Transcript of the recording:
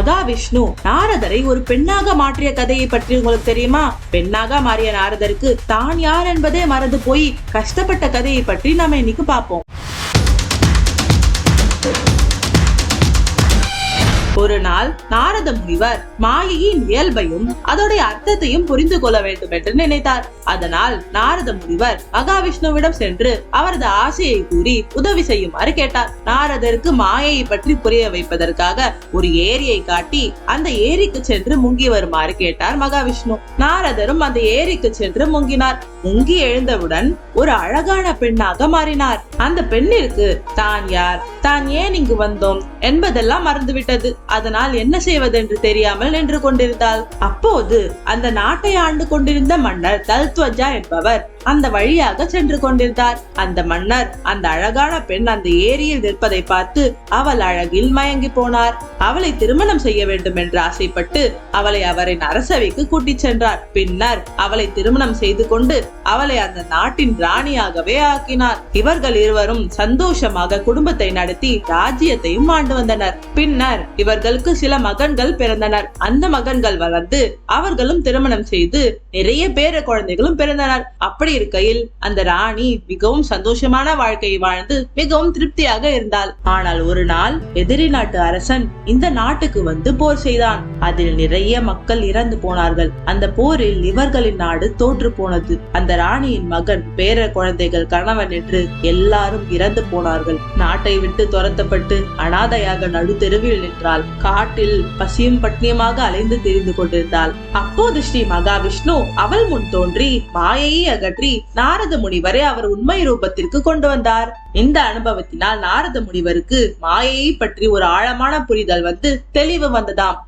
மகாவிஷ்ணு நாரதரை ஒரு பெண்ணாக மாற்றிய கதையை பற்றி உங்களுக்கு தெரியுமா? பெண்ணாக மாறிய நாரதருக்கு தான் யார் என்பதே மறந்து போய் கஷ்டப்பட்ட கதையை பற்றி நாம இன்னைக்கு பார்ப்போம். ஒரு நாள் நாரத முனிவர் மாயையின் இயல்பையும் அதோடைய அர்த்தத்தையும் புரிந்து கொள்ள வேண்டும் என்று நினைத்தார். அதனால் நாரத முனிவர் மகாவிஷ்ணுவிடம் சென்று அவரது ஆசையை கூறி உதவி செய்யுமாறு கேட்டார். நாரதருக்கு மாயையை பற்றி புரிய வைப்பதற்காக ஒரு ஏரியை காட்டி அந்த ஏரிக்கு சென்று முங்கி வருமாறு கேட்டார் மகாவிஷ்ணு. நாரதரும் அந்த ஏரிக்கு சென்று முங்கினார். முங்கி எழுந்தவுடன் ஒரு அழகான பெண்ணாக மாறினார். அந்த பெண்ணிற்கு தான் யார்? தான் ஏன் இங்கு வந்தோம்? என்பதெல்லாம் மறந்துவிட்டது. அதனால் என்ன செய்வதென்று தெரியாமல் நின்று கொண்டிருந்தாள். அப்போது அந்த நாட்டை ஆண்டு கொண்டிருந்த மன்னர் தல்த்வஜா என்பவர் அந்த வழியாக சென்று கொண்டிருந்தார். அந்த மன்னர் அந்த அழகான பெண் அந்த ஏரியில் நிற்பதை பார்த்து அவள் அழகில் மயங்கி போனார். அவளை திருமணம் செய்ய வேண்டும் என்று ஆசைப்பட்டு அவளை அவரின் அரசவைக்கு கூட்டிச் சென்றார். பின்னர் அவளை திருமணம் செய்து கொண்டு அவளை அந்த நாட்டின் ராணியாகவே ஆக்கினார். இவர்கள் இருவரும் சந்தோஷமாக குடும்பத்தை நடத்தி ராஜ்யத்தையும் ஆண்டு வந்தனர். பின்னர் இவர்களுக்கு சில மகன்கள் பிறந்தனர். அந்த மகன்கள் வளர்ந்து அவர்களும் திருமணம் செய்து நிறைய பேர குழந்தைகளும் பிறந்தனர். அப்படி இருக்கையில் அந்த ராணி மிகவும் சந்தோஷமான வாழ்க்கையை வாழ்ந்து மிகவும் திருப்தியாக இருந்தாள். ஆனால் ஒரு நாள் எதிரி நாட்டு அரசன் இந்த நாட்டுக்கு வந்து போர் செய்தான். அதில் நிறைய மக்கள் இறந்து போனார்கள். அந்த போரில் இவர்களின் நாடு தோற்று போனது. அந்த ராணியின் மகன் பேர குழந்தைகள் கணவன் என்று எல்லாரும் இறந்து போனார்கள். நாட்டை விட்டு துரத்தப்பட்டு அனாதையாக நடு தெருவில் நின்றாள். காட்டில் பசியும் பட்னியமாக அலைந்து தெரிந்து கொண்டிருந்தாள். அப்போது ஸ்ரீ மகாவிஷ்ணு அவள் முன் தோன்றி மாயையை அகற்றி நாரத முனிவரை அவர் உண்மை ரூபத்திற்கு கொண்டு வந்தார். இந்த அனுபவத்தினால் நாரத முனிவருக்கு மாயையை பற்றி ஒரு ஆழமான புரிதல் வந்து தெளிவு வந்ததாம்.